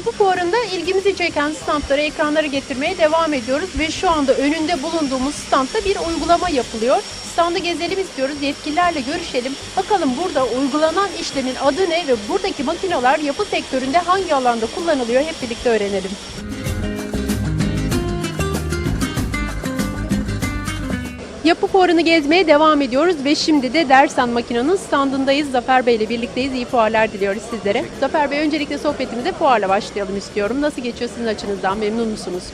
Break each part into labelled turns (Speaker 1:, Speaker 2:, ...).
Speaker 1: fuarında ilgimizi çeken standları, ekranları getirmeye devam ediyoruz ve şu anda önünde bulunduğumuz standta bir uygulama yapılıyor. Standı gezelim istiyoruz, yetkililerle görüşelim. Bakalım burada uygulanan işlemin adı ne ve buradaki makineler yapı sektöründe hangi alanda kullanılıyor hep birlikte öğrenelim. Yapı fuarını gezmeye devam ediyoruz ve şimdi de Dersan Makina'nın standındayız. Zafer Bey ile birlikteyiz. İyi fuarlar diliyoruz sizlere. Zafer Bey öncelikle sohbetimize fuarla başlayalım istiyorum. Nasıl geçiyor sizin açınızdan? Memnun musunuz?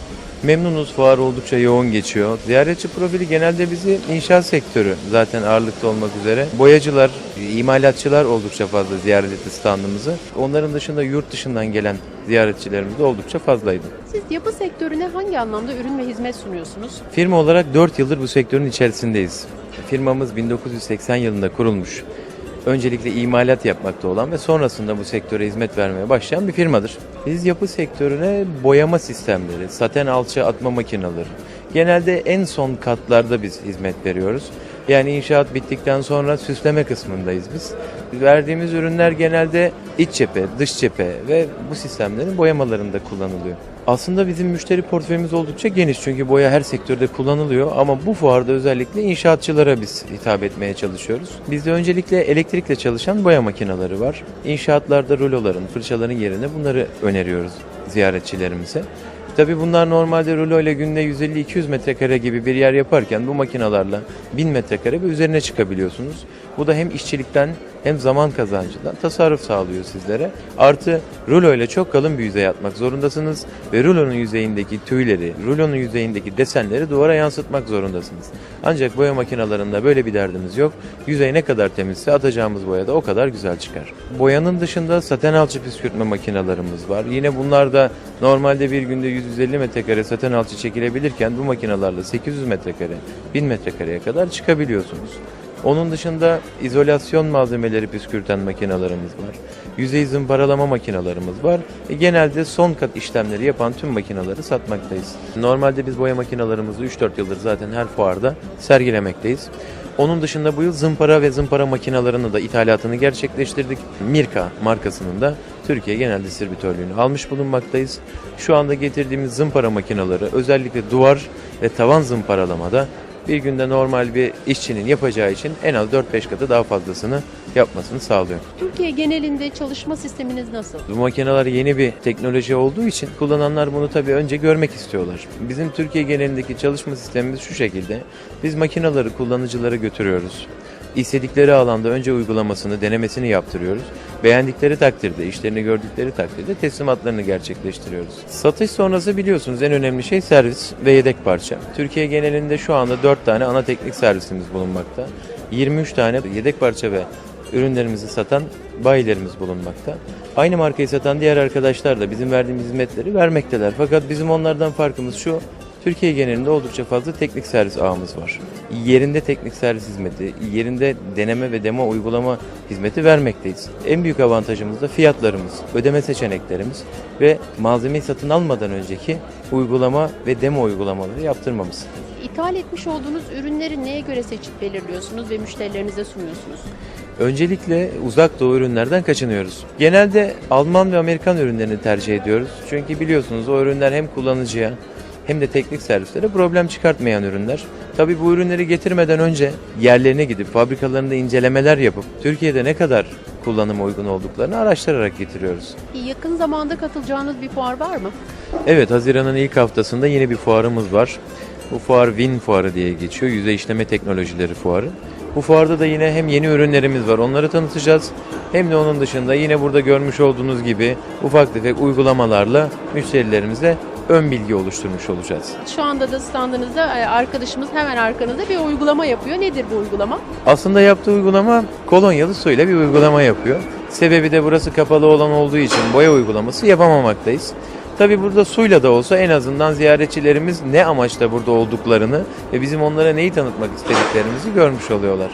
Speaker 2: Memnunuz. Fuar oldukça yoğun geçiyor. Ziyaretçi profili genelde bizi inşaat sektörü zaten ağırlıkta olmak üzere. Boyacılar, imalatçılar oldukça fazla ziyaret etti standımızı. Onların dışında yurt dışından gelen ziyaretçilerimiz de oldukça fazlaydı.
Speaker 1: Siz yapı sektörüne hangi anlamda ürün ve hizmet sunuyorsunuz?
Speaker 2: Firma olarak 4 yıldır bu sektörün içerisindeyiz. Firmamız 1980 yılında kurulmuş. Öncelikle imalat yapmakta olan ve sonrasında bu sektöre hizmet vermeye başlayan bir firmadır. Biz yapı sektörüne boyama sistemleri, saten alçı atma makineleri, genelde en son katlarda biz hizmet veriyoruz. Yani inşaat bittikten sonra süsleme kısmındayız biz. Verdiğimiz ürünler genelde iç cephe, dış cephe ve bu sistemlerin boyamalarında kullanılıyor. Aslında bizim müşteri portföyümüz oldukça geniş çünkü boya her sektörde kullanılıyor ama bu fuarda özellikle inşaatçılara biz hitap etmeye çalışıyoruz. Bizde öncelikle elektrikle çalışan boya makineleri var. İnşaatlarda ruloların, fırçaların yerine bunları öneriyoruz ziyaretçilerimize. Tabii bunlar normalde rulo ile günde 150-200 metrekare gibi bir yer yaparken bu makinalarla 1000 metrekare ve üzerine çıkabiliyorsunuz. Bu da hem işçilikten hem zaman kazancından tasarruf sağlıyor sizlere. Artı rulo ile çok kalın bir yüzey atmak zorundasınız ve rulonun yüzeyindeki tüyleri, rulonun yüzeyindeki desenleri duvara yansıtmak zorundasınız. Ancak boya makinalarında böyle bir derdimiz yok. Yüzey ne kadar temizse atacağımız boya da o kadar güzel çıkar. Boyanın dışında saten alçı püskürtme makinalarımız var. Yine bunlar da normalde bir günde 150 metrekare saten alçı çekilebilirken bu makinalarla 800 metrekare, 1000 metrekareye kadar çıkabiliyorsunuz. Onun dışında izolasyon malzemeleri püskürten makinalarımız var. Yüzey zımparalama makinalarımız var. E, genelde son kat işlemleri yapan tüm makinaları satmaktayız. Normalde biz boya makinalarımızı 3-4 yıldır zaten her fuarda sergilemekteyiz. Onun dışında bu yıl zımpara ve zımpara makinalarını da ithalatını gerçekleştirdik. Mirka markasının da Türkiye genel distribütörlüğünü almış bulunmaktayız. Şu anda getirdiğimiz zımpara makinaları özellikle duvar ve tavan zımparalamada bir günde normal bir işçinin yapacağı için en az 4-5 katı daha fazlasını yapmasını sağlıyor.
Speaker 1: Türkiye genelinde çalışma sisteminiz nasıl?
Speaker 2: Bu makineler yeni bir teknoloji olduğu için kullananlar bunu tabii önce görmek istiyorlar. Bizim Türkiye genelindeki çalışma sistemimiz şu şekilde. Biz makineleri kullanıcılara götürüyoruz. İstedikleri alanda önce uygulamasını, denemesini yaptırıyoruz. Beğendikleri takdirde, işlerini gördükleri takdirde teslimatlarını gerçekleştiriyoruz. Satış sonrası biliyorsunuz en önemli şey servis ve yedek parça. Türkiye genelinde şu anda 4 tane ana teknik servisimiz bulunmakta. 23 tane yedek parça ve ürünlerimizi satan bayilerimiz bulunmakta. Aynı markayı satan diğer arkadaşlar da bizim verdiğimiz hizmetleri vermekteler. Fakat bizim onlardan farkımız şu, Türkiye genelinde oldukça fazla teknik servis ağımız var. Yerinde teknik servis hizmeti, yerinde deneme ve demo uygulama hizmeti vermekteyiz. En büyük avantajımız da fiyatlarımız, ödeme seçeneklerimiz ve malzemeyi satın almadan önceki uygulama ve demo uygulamaları yaptırmamız.
Speaker 1: İthal etmiş olduğunuz ürünleri neye göre seçip belirliyorsunuz ve müşterilerinize sunuyorsunuz?
Speaker 2: Öncelikle uzak doğu ürünlerden kaçınıyoruz. Genelde Alman ve Amerikan ürünlerini tercih ediyoruz. Çünkü biliyorsunuz o ürünler hem kullanıcıya hem de teknik servislere problem çıkartmayan ürünler. Tabii bu ürünleri getirmeden önce yerlerine gidip fabrikalarında incelemeler yapıp Türkiye'de ne kadar kullanıma uygun olduklarını araştırarak getiriyoruz.
Speaker 1: Yakın zamanda katılacağınız bir fuar var mı?
Speaker 2: Evet, Haziran'ın ilk haftasında yeni bir fuarımız var. Bu fuar Win Fuarı diye geçiyor. Yüzey işleme teknolojileri fuarı. Bu fuarda da yine hem yeni ürünlerimiz var onları tanıtacağız. Hem de onun dışında yine burada görmüş olduğunuz gibi ufak tefek uygulamalarla müşterilerimize ön bilgi oluşturmuş olacağız.
Speaker 1: Şu anda da standınızda e, arkadaşımız hemen arkanızda bir uygulama yapıyor. Nedir bu uygulama?
Speaker 2: Aslında yaptığı uygulama kolonyalı suyla bir uygulama yapıyor. Sebebi de burası kapalı olan olduğu için boya uygulaması yapamamaktayız. Tabi burada suyla da olsa en azından ziyaretçilerimiz ne amaçla burada olduklarını ve bizim onlara neyi tanıtmak istediklerimizi görmüş oluyorlar.